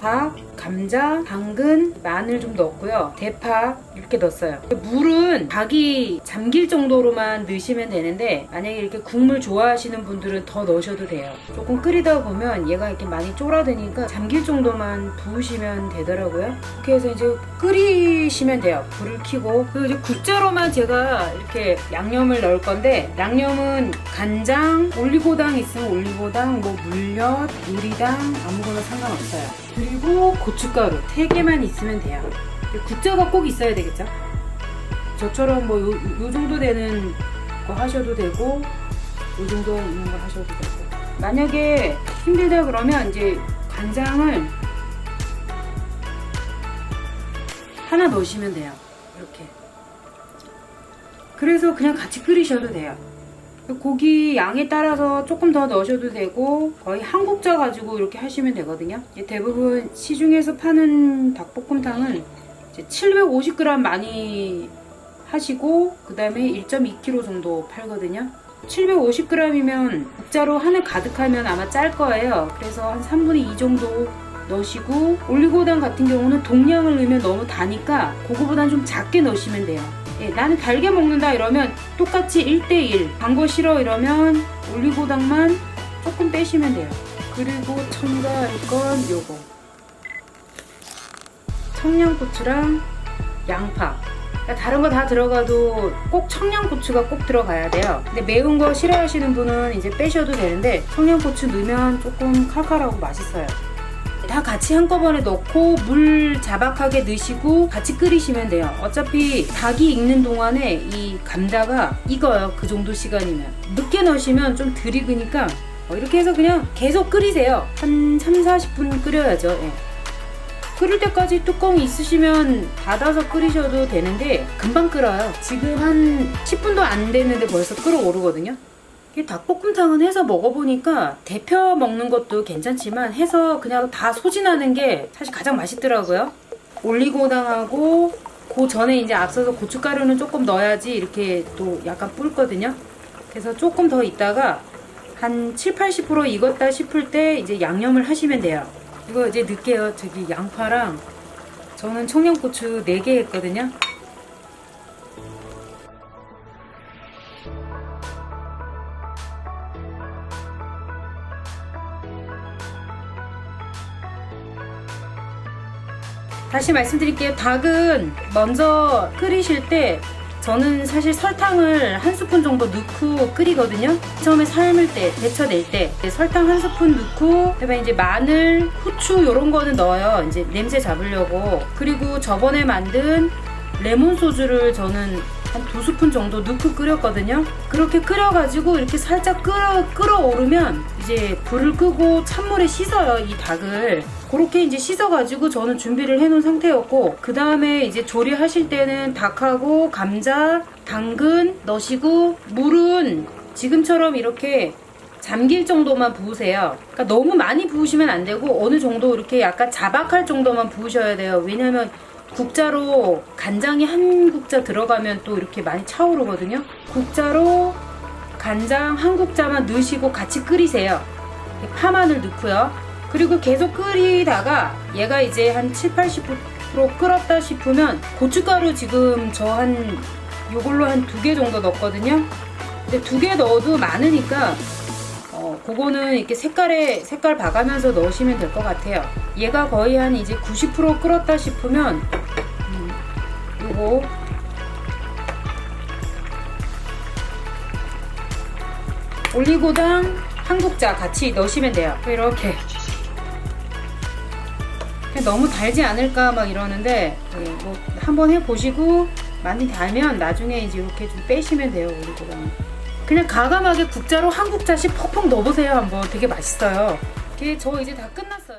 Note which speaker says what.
Speaker 1: 밥, 감자, 당근, 마늘 좀 넣었고요. 대파 이렇게 넣었어요. 물은 닭이 잠길 정도로만 넣으시면 되는데 만약에 이렇게 국물 좋아하시는 분들은 더 넣으셔도 돼요. 조금 끓이다 보면 얘가 이렇게 많이 쫄아드니까 잠길 정도만 부으시면 되더라고요. 이렇게 해서 이제 끓이 시면 돼요. 불을 켜고 그리고 이제 국자로만 제가 이렇게 양념을 넣을 건데 양념은 간장, 올리고당 있으면 올리고당, 뭐 물엿, 요리당 아무거나 상관없어요. 그리고 고춧가루 3개만 있으면 돼요. 국자가 꼭 있어야 되겠죠? 저처럼 뭐요 정도 되는 거 하셔도 되고 요 정도 있는 거 하셔도 되고 만약에 힘들다 그러면 이제 간장을 하나 넣으시면 돼요. 이렇게. 그래서 그냥 같이 끓이셔도 돼요. 고기 양에 따라서 조금 더 넣으셔도 되고 거의 한 국자 가지고 이렇게 하시면 되거든요. 대부분 시중에서 파는 닭볶음탕은 이제 750g 많이 하시고 그 다음에 1.2kg 정도 팔거든요. 750g이면 국자로 하늘 가득하면 아마 짤 거예요. 그래서 한 3분의 2 정도 넣으시고 올리고당 같은 경우는 동량을 넣으면 너무 다니까 그거보단 좀 작게 넣으시면 돼요. 예, 나는 달게 먹는다 이러면 똑같이 1대1 단 거 싫어 이러면 올리고당만 조금 빼시면 돼요. 그리고 첨가할 건 요거 청양고추랑 양파 그러니까 다른 거 다 들어가도 꼭 청양고추가 꼭 들어가야 돼요. 근데 매운 거 싫어하시는 분은 이제 빼셔도 되는데 청양고추 넣으면 조금 칼칼하고 맛있어요. 다 같이 한꺼번에 넣고 물 자박하게 넣으시고 같이 끓이시면 돼요. 어차피 닭이 익는 동안에 이 감자가 익어요. 그 정도 시간이면. 늦게 넣으시면 좀 덜 익으니까 어, 이렇게 해서 그냥 계속 끓이세요. 한 3, 40분 끓여야죠. 예. 끓을 때까지 뚜껑이 있으시면 닫아서 끓이셔도 되는데 금방 끓어요. 지금 한 10분도 안 됐는데 벌써 끓어오르거든요. 닭볶음탕은 해서 먹어보니까 데펴 먹는 것도 괜찮지만 해서 그냥 다 소진하는 게 사실 가장 맛있더라고요. 올리고당하고 그 전에 이제 앞서서 고춧가루는 조금 넣어야지 이렇게 또 약간 불거든요. 그래서 조금 더 있다가 한 7, 80% 익었다 싶을 때 이제 양념을 하시면 돼요. 이거 이제 넣을게요. 저기 양파랑 저는 청양고추 4개 했거든요. 다시 말씀드릴게요. 닭은 먼저 끓이실 때 저는 사실 설탕을 한 스푼 정도 넣고 끓이거든요. 처음에 삶을 때, 데쳐낼 때 설탕 한 스푼 넣고 그다음에 이제 마늘, 후추 이런 거는 넣어요. 이제 냄새 잡으려고. 그리고 저번에 만든 레몬 소주를 저는 한 두 스푼 정도 넣고 끓였거든요. 그렇게 끓여가지고 이렇게 살짝 끓어, 끓어오르면 이제 불을 끄고 찬물에 씻어요, 이 닭을. 그렇게 이제 씻어가지고 저는 준비를 해놓은 상태였고, 그 다음에 이제 조리하실 때는 닭하고 감자, 당근 넣으시고, 물은 지금처럼 이렇게 잠길 정도만 부으세요. 그러니까 너무 많이 부으시면 안 되고, 어느 정도 이렇게 약간 자박할 정도만 부으셔야 돼요. 왜냐면 국자로 간장이 한 국자 들어가면 또 이렇게 많이 차오르거든요. 국자로 간장 한 국자만 넣으시고 같이 끓이세요. 파마늘 넣고요. 그리고 계속 끓이다가 얘가 이제 한 7, 80% 끓었다 싶으면 고춧가루 지금 저 한 요걸로 한 두 개 정도 넣었거든요. 근데 두 개 넣어도 많으니까 어, 그거는 이렇게 색깔에 색깔 봐가면서 넣으시면 될 것 같아요. 얘가 거의 한 이제 90% 끓었다 싶으면 음, 요거 올리고당 한 국자 같이 넣으시면 돼요. 이렇게 너무 달지 않을까 막 이러는데 예, 뭐 한번 해보시고 많이 달면 나중에 이제 이렇게 좀 빼시면 돼요 올리고당. 그냥 가감하게 국자로 한 국자씩 퍽퍽 넣어보세요 한번 되게 맛있어요. 이게 저 이제 다 끝났어요.